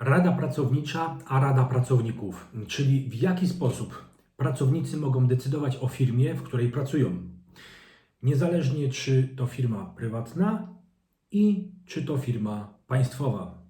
Rada pracownicza, a rada pracowników, czyli w jaki sposób pracownicy mogą decydować o firmie, w której pracują. Niezależnie czy to firma prywatna i czy to firma państwowa.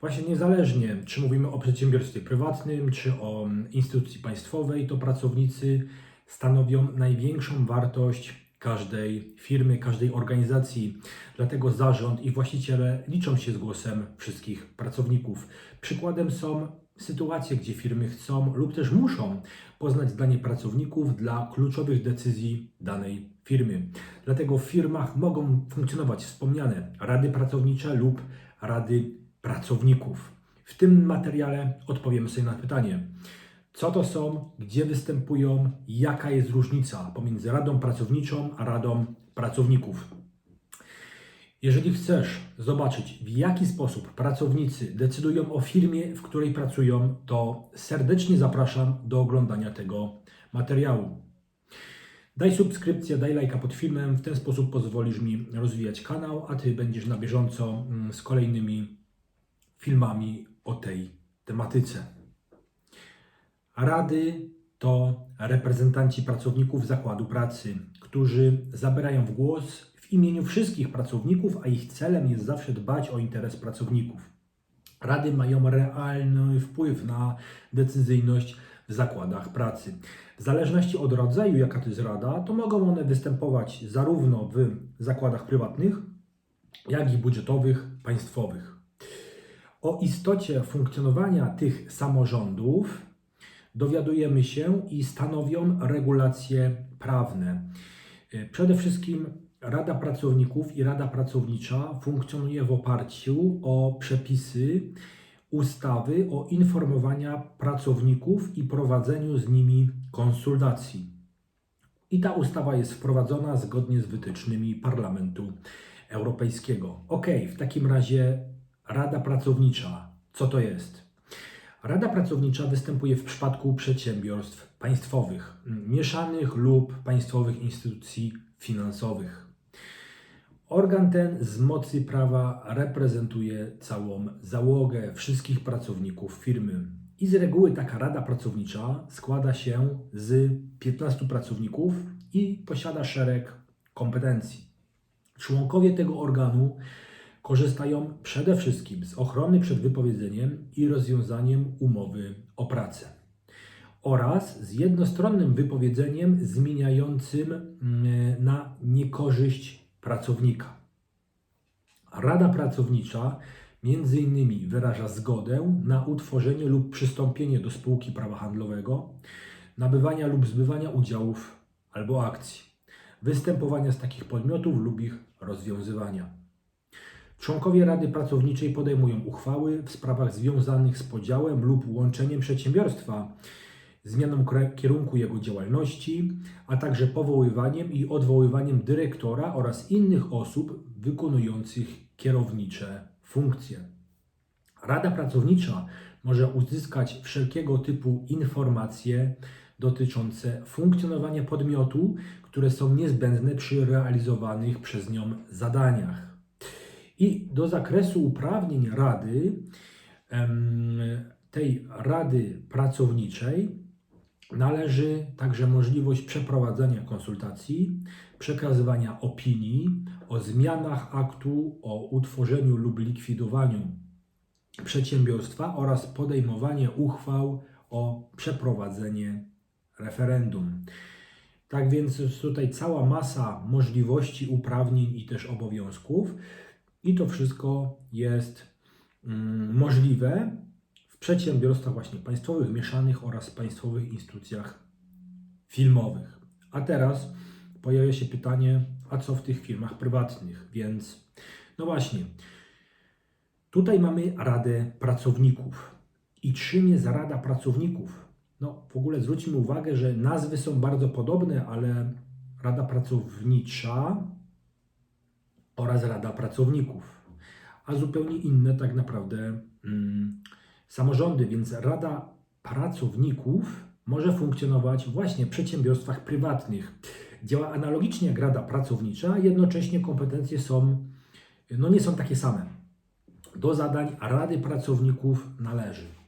Właśnie niezależnie, czy mówimy o przedsiębiorstwie prywatnym, czy o mm, instytucji państwowej, to pracownicy stanowią największą wartość każdej firmy, każdej organizacji. Dlatego zarząd i właściciele liczą się z głosem wszystkich pracowników. Przykładem są sytuacje, gdzie firmy chcą lub też muszą poznać zdanie pracowników dla kluczowych decyzji danej firmy. Dlatego w firmach mogą funkcjonować wspomniane rady pracownicze lub rady pracowników. W tym materiale odpowiemy sobie na pytanie, co to są, gdzie występują, jaka jest różnica pomiędzy radą pracowniczą a radą pracowników. Jeżeli chcesz zobaczyć, w jaki sposób pracownicy decydują o firmie, w której pracują, to serdecznie zapraszam do oglądania tego materiału. Daj subskrypcję, daj lajka pod filmem, w ten sposób pozwolisz mi rozwijać kanał, a Ty będziesz na bieżąco mm, z kolejnymi filmami o tej tematyce. Rady to reprezentanci pracowników zakładu pracy, którzy zabierają w głos w imieniu wszystkich pracowników, a ich celem jest zawsze dbać o interes pracowników. Rady mają realny wpływ na decyzyjność w zakładach pracy. W zależności od rodzaju, jaka to jest rada, to mogą one występować zarówno w zakładach prywatnych, jak i budżetowych, państwowych. O istocie funkcjonowania tych samorządów dowiadujemy się i stanowią regulacje prawne. Przede wszystkim Rada Pracowników i Rada Pracownicza funkcjonuje w oparciu o przepisy ustawy o informowaniu pracowników i prowadzeniu z nimi konsultacji. I ta ustawa jest wprowadzona zgodnie z wytycznymi Parlamentu Europejskiego. Ok, w takim razie Rada Pracownicza, co to jest? Rada Pracownicza występuje w przypadku przedsiębiorstw państwowych, mieszanych lub państwowych instytucji finansowych. Organ ten z mocy prawa reprezentuje całą załogę wszystkich pracowników firmy. I z reguły taka rada pracownicza składa się z 15 pracowników i posiada szereg kompetencji. Członkowie tego organu korzystają przede wszystkim z ochrony przed wypowiedzeniem i rozwiązaniem umowy o pracę oraz z jednostronnym wypowiedzeniem zmieniającym mm, na niekorzyść pracownika. Rada pracownicza między innymi wyraża zgodę na utworzenie lub przystąpienie do spółki prawa handlowego, nabywania lub zbywania udziałów albo akcji, występowania z takich podmiotów lub ich rozwiązywania. Członkowie Rady Pracowniczej podejmują uchwały w sprawach związanych z podziałem lub łączeniem przedsiębiorstwa, zmianą kierunku jego działalności, a także powoływaniem i odwoływaniem dyrektora oraz innych osób wykonujących kierownicze funkcje. Rada Pracownicza może uzyskać wszelkiego typu informacje dotyczące funkcjonowania podmiotu, które są niezbędne przy realizowanych przez nią zadaniach. I do zakresu uprawnień Rady, tej Rady Pracowniczej, należy także możliwość przeprowadzania konsultacji, przekazywania opinii o zmianach aktu o utworzeniu lub likwidowaniu przedsiębiorstwa oraz podejmowanie uchwał o przeprowadzenie referendum. Tak więc tutaj cała masa możliwości, uprawnień i też obowiązków, i to wszystko jest mm, możliwe w przedsiębiorstwach właśnie państwowych, mieszanych oraz państwowych instytucjach filmowych. A teraz pojawia się pytanie, a co w tych firmach prywatnych? Więc no właśnie, tutaj mamy Radę Pracowników. I czym jest Rada Pracowników? No, w ogóle zwróćmy uwagę, że nazwy są bardzo podobne, ale Rada Pracownicza oraz Rada Pracowników, a zupełnie inne tak naprawdę mm, samorządy, więc Rada Pracowników może funkcjonować właśnie w przedsiębiorstwach prywatnych. Działa analogicznie jak Rada Pracownicza, jednocześnie kompetencje są, no nie są takie same. Do zadań Rady Pracowników należy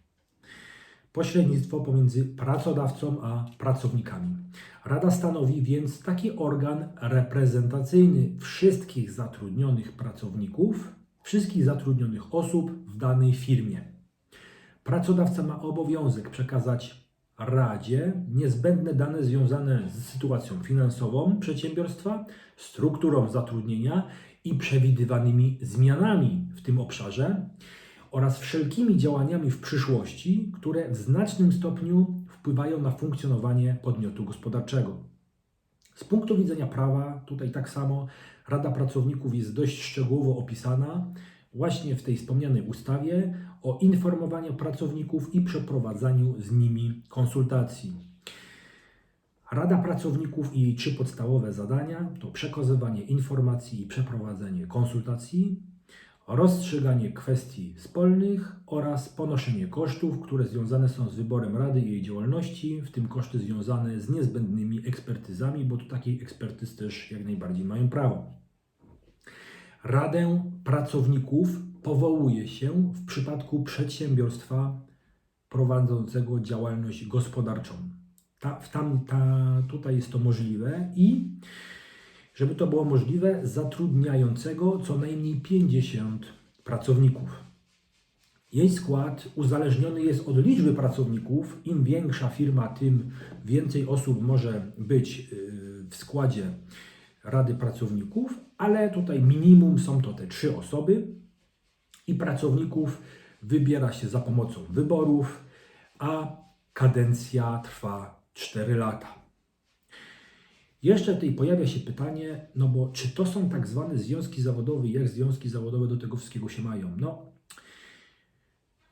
pośrednictwo pomiędzy pracodawcą a pracownikami. Rada stanowi więc taki organ reprezentacyjny wszystkich zatrudnionych pracowników, wszystkich zatrudnionych osób w danej firmie. Pracodawca ma obowiązek przekazać Radzie niezbędne dane związane z sytuacją finansową przedsiębiorstwa, strukturą zatrudnienia i przewidywanymi zmianami w tym obszarze oraz wszelkimi działaniami w przyszłości, które w znacznym stopniu wpływają na funkcjonowanie podmiotu gospodarczego. Z punktu widzenia prawa, tutaj tak samo Rada Pracowników jest dość szczegółowo opisana właśnie w tej wspomnianej ustawie o informowaniu pracowników i przeprowadzaniu z nimi konsultacji. Rada Pracowników i jej trzy podstawowe zadania to przekazywanie informacji i przeprowadzenie konsultacji, rozstrzyganie kwestii spolnych oraz ponoszenie kosztów, które związane są z wyborem Rady i jej działalności, w tym koszty związane z niezbędnymi ekspertyzami, bo do takiej ekspertyz też jak najbardziej mają prawo. Radę pracowników powołuje się w przypadku przedsiębiorstwa prowadzącego działalność gospodarczą. Ta, tam, ta, tutaj jest to możliwe i żeby to było możliwe, zatrudniającego co najmniej 50 pracowników. Jej skład uzależniony jest od liczby pracowników. Im większa firma, tym więcej osób może być yy, w składzie Rady Pracowników, ale tutaj minimum są to te trzy osoby i pracowników wybiera się za pomocą wyborów, a kadencja trwa 4 lata. Jeszcze tutaj pojawia się pytanie, no bo czy to są tak zwane związki zawodowe jak związki zawodowe do tego wszystkiego się mają? No,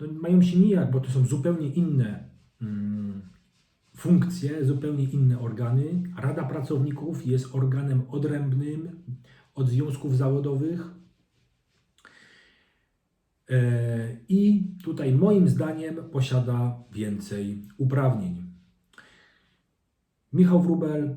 no mają się nijak, bo to są zupełnie inne mm, funkcje, zupełnie inne organy. Rada Pracowników jest organem odrębnym od związków zawodowych. E, I tutaj moim zdaniem posiada więcej uprawnień. Michał Wrubel,